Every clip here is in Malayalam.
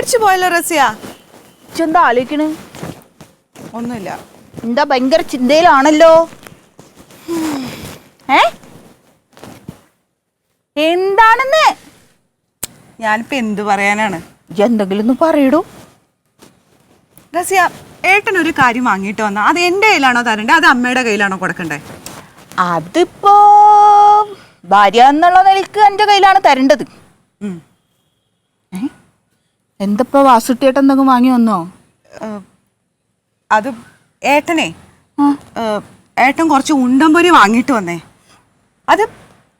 പേടിച്ചു പോയല്ലോ റസിയ. എന്താ ആലോചിക്കണ്? ഒന്നുമില്ല. എന്താ ഭയങ്കര ചിന്തയിലാണല്ലോ? ഏ? എന്താണെന്ന്? ഞാനിപ്പോ എന്ത് പറയാനാണ്? എന്തെങ്കിലും ഒന്ന് പറയടൂ. റസിയ ഏട്ടൻ ഒരു കാര്യം വാങ്ങിയിട്ട് വന്ന. അത് എന്റെ കയ്യിലാണോ തരണ്ടേ? അത് അമ്മയുടെ കയ്യിലാണോ കൊടുക്കണ്ടേ? അതിപ്പോ ഭാര്യ എന്നുള്ള നിലയ്ക്ക് എന്റെ കയ്യിലാണ് തരേണ്ടത്. എന്തപ്പോ വാസുട്ടിയേട്ടൻ എന്തെങ്കിലും വാങ്ങി വന്നോ? അത് ഏട്ടനെ. ഏട്ടൻ കുറച്ച് ഉണ്ടംപൊരി വാങ്ങിട്ട് വന്നേ. അത്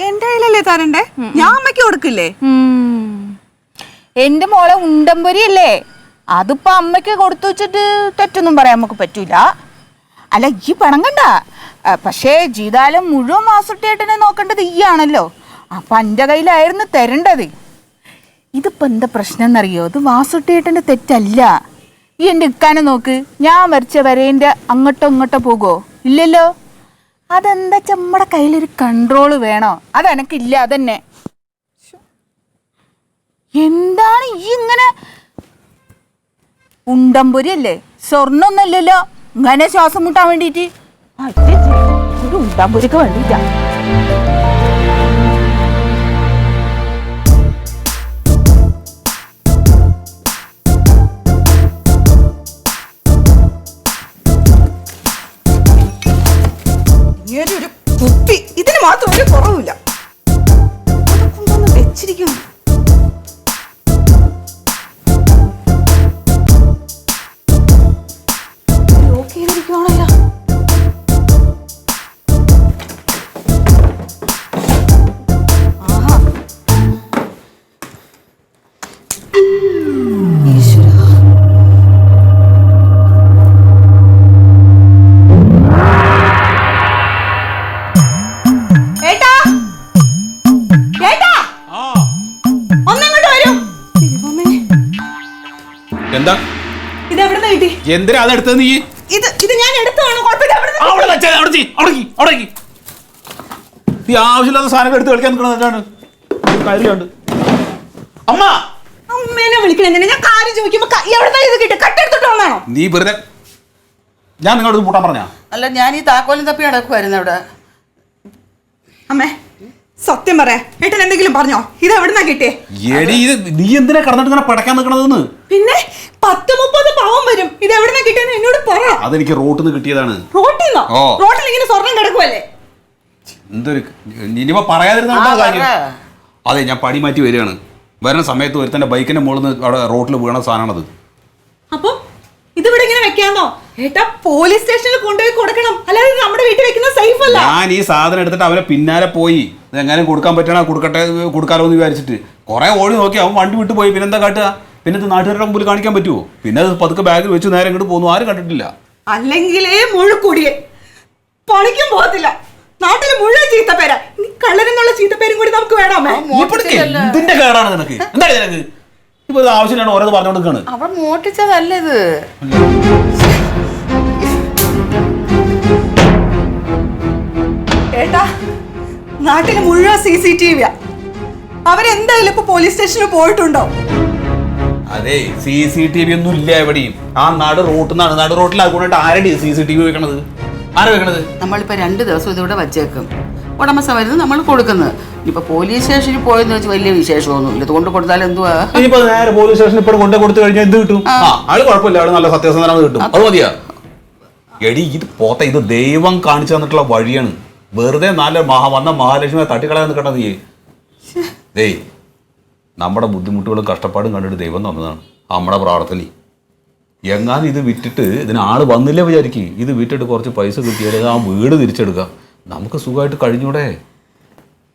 എന്റെ കയ്യിലല്ലേ തരണ്ടേ? ഞാൻ അമ്മയ്ക്ക് കൊടുക്കില്ലേ. എന്റെ മോളെ ഉണ്ടംപൊരി അല്ലേ? അതിപ്പോ അമ്മയ്ക്ക് കൊടുത്തു വെച്ചിട്ട് തെറ്റൊന്നും പറയാൻ നമുക്ക് പറ്റൂല. അല്ല ഈ പണം കണ്ട? പക്ഷേ ജീതാലം മുഴുവൻ വാസുട്ടിയേട്ടനെ നോക്കേണ്ടത് ഈ ആണല്ലോ. അപ്പൊ എന്റെ കയ്യിലായിരുന്നു തരേണ്ടത്. ഇതിപ്പോ എന്താ പ്രശ്നം എന്നറിയോ ഇത് വാസുട്ടിയേട്ടന്റെ തെറ്റല്ല. ഈ എന്റെ ഇക്കാനെ നോക്ക്. ഞാൻ വരച്ച വരേന്റെ അങ്ങോട്ടോ ഇങ്ങോട്ടോ പോകുമോ ഇല്ലല്ലോ? അതെന്താ നമ്മുടെ കയ്യിലൊരു കൺട്രോൾ വേണോ? അതെനക്കില്ല അതന്നെ. എന്താണ് ഈ ഇങ്ങനെ ഉണ്ടംപൊരി അല്ലേ സ്വർണൊന്നല്ലല്ലോ? ഇങ്ങനെ ശ്വാസം മുട്ടാൻ വേണ്ടിയിട്ട് ഉണ്ടംപൊരിക്ക് വേണ്ടിയിട്ടാ ഇങ്ങനെ ഒരു കുപ്പി. ഇതിന് മാത്രം ഒരു കുറവില്ല വെച്ചിരിക്കുന്നു. ലോക്ക് ചെയ്തിരിക്കുവാണല്ലോ എന്താ? ഇത് കിട്ടി? എന്തിനാ അതെടുത്തത് നീ? ഇത് ഇത് ഞാൻ എടുത്തതാണ്? കുഴപ്പമില്ല എവിടുന്ന് അവിടെ വെച്ചാ അവിടെ ചെയ്യ്, അവിടെ ചെയ്യ്, അവിടെ ചെയ്യ്. നീ ആവശ്യമില്ലാത്ത സാധനങ്ങൾ എടുത്ത് കളിക്കാൻ നിൽക്കണത് എന്താണ്? കാര്യമുണ്ട്. അമ്മ! അമ്മേനെ വിളിക്കണ എന്തിനാ? ഞാൻ കാര്യം ചോദിക്കുമ്പോ ക- എവിടുന്നാ ഇത് കിട്ടി കട്ടെടുത്തിട്ട് വന്നാണോ? നീ വെറുതെ ഞാൻ നിങ്ങളോട് പൂട്ടാൻ പറഞ്ഞാ അല്ല ഞാൻ ഈ താക്കോലും തപ്പി നടക്കുമായിരുന്നു അവിടെ. അമ്മേ സത്യം പറയാ ഏട്ടൻ എന്തെങ്കിലും പറഞ്ഞോ? ഇത് എവിടെന്നാ കിട്ടിയേ? എടി ഇത് നീ എന്തിനാ കടന്നിട്ട് ഇങ്ങനെ പടക്കാൻ നിൽക്കണതെന്ന്? പിന്നെ പത്ത് മുപ്പത് പാവം വരും. ഇത് എവിടെന്നാ കിട്ടിയെന്ന് എന്നോട് പറ. അതെനിക്ക് റോട്ടിൽ നിന്ന് കിട്ടിയതാണ്. റോട്ടിൽ ഓ. റോട്ടിൽ ഇങ്ങനെ സ്വർണം കിടക്കുവല്ലേ? എന്തൊരു ഇനിയിപ്പോ പറയാതിരുന്ന കാര്യം. അതെ ഞാൻ പടി മാറ്റി വരികയാണ്. വരുന്ന സമയത്ത് ഒരുത്തന്റെ ബൈക്കിന്റെ മുകളിൽ നിന്ന് അവിടെ റോട്ടിൽ വീണ സാധനമാണത് അപ്പൊ ഇതിവിടെ ഇങ്ങനെ വെക്കാന്നോ? ഏട്ടാ പോലീസ് സ്റ്റേഷനിൽ കൊണ്ടുപോയി കൊടുക്കണം. അല്ലാതെ ഇത് നമ്മുടെ വീട്ടിൽ വെക്കുന്ന സേഫ് അല്ല. ഞാൻ ഈ സാധനം എടുത്തിട്ട് അവരെ പിന്നാലെ പോയി. എങ്ങനെ കൊടുക്കാൻ പറ്റണ? കൊടുക്കട്ടെ കൊടുക്കാലോ എന്ന് വിചാരിച്ചിട്ട്. കുറെ ഓടി നോക്കി. അവൻ വണ്ടി വിട്ട് പോയി പിന്നെന്താ കാട്ടുക? പിന്നെ ഇത് നാട്ടുകാരുടെ മുമ്പിൽ കാണിക്കാൻ പറ്റുമോ പിന്നെ അത് പതുക്കെ ബാഗിൽ വെച്ച് നേരെ ഇങ്ങോട്ട് പോകുന്നു. ആരും കണ്ടിട്ടില്ല. അല്ലെങ്കിലേ മുഴുക്കൂടിയെ പണിക്കും പോകത്തില്ല. നാട്ടിൽ മുഴുവൻ ചീത്തപ്പേരാ. നീ കള്ളരെന്നുള്ള ചീത്തപ്പേരും കൂടി നമുക്ക് വേണമേ എന്തിന്റെ കേടാണ് നിനക്ക്? എന്താ നിനക്ക്? ഇപ്പൊ ഓരോന്ന് മോട്ടിച്ചതല്ല ഇത്. ഏട്ടാ നാട്ടിൽ മുഴുവൻ സി സി ടി വിയാ അവരെന്തായാലും ഇപ്പൊ പോലീസ് സ്റ്റേഷനിൽ പോയിട്ടുണ്ടോ? അതെ സി സി ടി വി ഒന്നും ഇല്ല എവിടെയും. ആ നാട് റോട്ടിൽ നിന്നാണ് നാട് റോട്ടിൽ അതുകൊണ്ടിട്ട് ആരടി സി സി ടി വി വെക്കണത് ആരാ വെക്കണത് നമ്മളിപ്പോ രണ്ട് ദിവസം ഇതിവിടെ വച്ചേക്കും. ഉടമസ്ഥ വരുന്നത് നമ്മൾ കൊടുക്കുന്നത്. ഇനിയിപ്പോ പോലീസ് സ്റ്റേഷനിൽ പോയെന്ന് വെച്ച് വലിയ വിശേഷമൊന്നും ഇല്ല കൊണ്ട് കൊടുത്താൽ എന്തുവാ? ഇനിയിപ്പോ നേരെ പോലീസ് സ്റ്റേഷനിൽ ഇപ്പോൾ കൊണ്ടു കൊടുത്തു കഴിഞ്ഞാൽ എന്ത് കിട്ടും? ആൾ കുഴപ്പമില്ല. അവിടെ നല്ല സത്യസന്ധനാണ് കിട്ടും. അത് മതിയാ. എടി ഇത് പോത്ത ഇത് ദൈവം കാണിച്ചു തന്നിട്ടുള്ള വഴിയാണ്. വെറുതെ നല്ല മഹാ വന്ന മഹാലക്ഷ്മിയെ തട്ടിക്കളയാൻ നിൽക്കണ്ട നീ. ദേ നമ്മുടെ ബുദ്ധിമുട്ടുകളും കഷ്ടപ്പാടും കണ്ടിട്ട് ദൈവം തന്നതാണ്. നമ്മുടെ പ്രാർത്ഥന. എങ്ങാനും ഇത് വിറ്റിട്ട് ഇതിന് ആൾ വന്നില്ല വിചാരിക്കും. ഇത് വിറ്റിട്ട് കുറച്ച് പൈസ കിട്ടിയാൽ ആ വീട് തിരിച്ചെടുക്കുക നമുക്ക് സുഖമായിട്ട് കഴിഞ്ഞൂടെ.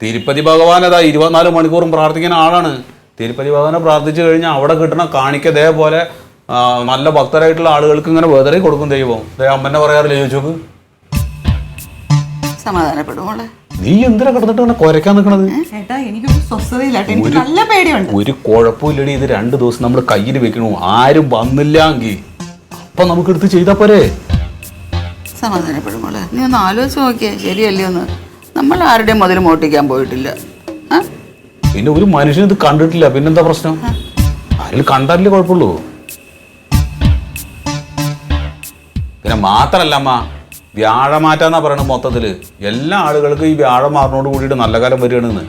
തിരുപ്പതി ഭഗവാൻ അതാ ഇരുപത്തിനാല് മണിക്കൂറും പ്രാർത്ഥിക്കുന്ന ആളാണ്. തിരുപ്പതി ഭഗവാനെ പ്രാർത്ഥിച്ചു കഴിഞ്ഞാൽ അവിടെ കിട്ടണ കാണിക്ക ആ, നല്ല ഭക്തരായിട്ടുള്ള ആളുകൾക്ക് ഇങ്ങനെ വെതറി കൊടുക്കും ദൈവം. അമ്മനെ പറയാറില്ല ചോദിച്ചോക്ക്? സമാധാനപ്പെടും മോളെ. നീ എന്തിനാ കിടന്നിട്ട് ഇങ്ങനെ കുരയ്ക്കാൻ നിൽക്കണത് ഏട്ടാ എനിക്കൊരു സ്വസ്ഥതയില്ലാട്ടെ എനിക്ക് നല്ല പേടിയുണ്ട്. ഒരു കുഴപ്പമില്ലടി ഇത് രണ്ട് ദിവസം നമ്മൾ കയ്യിൽ വെക്കണു. ആരും വന്നില്ല എങ്കിൽ അപ്പൊ നമുക്ക് എടുത്ത് ചെയ്താ പോരെ? സമാധാനപ്പെടും മോളെ. നീ ഒന്ന് ആലോചിച്ച് നോക്കിയേ. ശരിയല്ലേ ഒന്ന്? നമ്മൾ ആരുടെയും മുതൽ മോട്ടിക്കാൻ പോയിട്ടില്ല. ആ? പിന്നെ ഒരു മനുഷ്യൻ ഇത് കണ്ടിട്ടില്ല. പിന്നെന്താ പ്രശ്നം? ആരും കണ്ടാലേ കുഴപ്പമുള്ളൂ? പിന്നെ മാത്രല്ല അമ്മ വ്യാഴമാറ്റാന്നാ പറയണത് മൊത്തത്തിൽ എല്ലാ ആളുകൾക്കും ഈ വ്യാഴം മാറിനോട് കൂടിയിട്ട് നല്ല കാലം വരികയാണെന്ന്.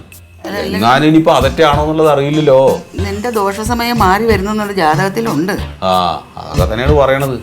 എന്നാലും ഇനിയിപ്പോ അതൊക്കെയാണോ എന്നുള്ളത് അറിയില്ലല്ലോ. നിന്റെ ദോഷസമയം മാറി വരുന്നു ജാതകത്തിലുണ്ട്. ആ അതൊക്കെ തന്നെയാണ് പറയണത്.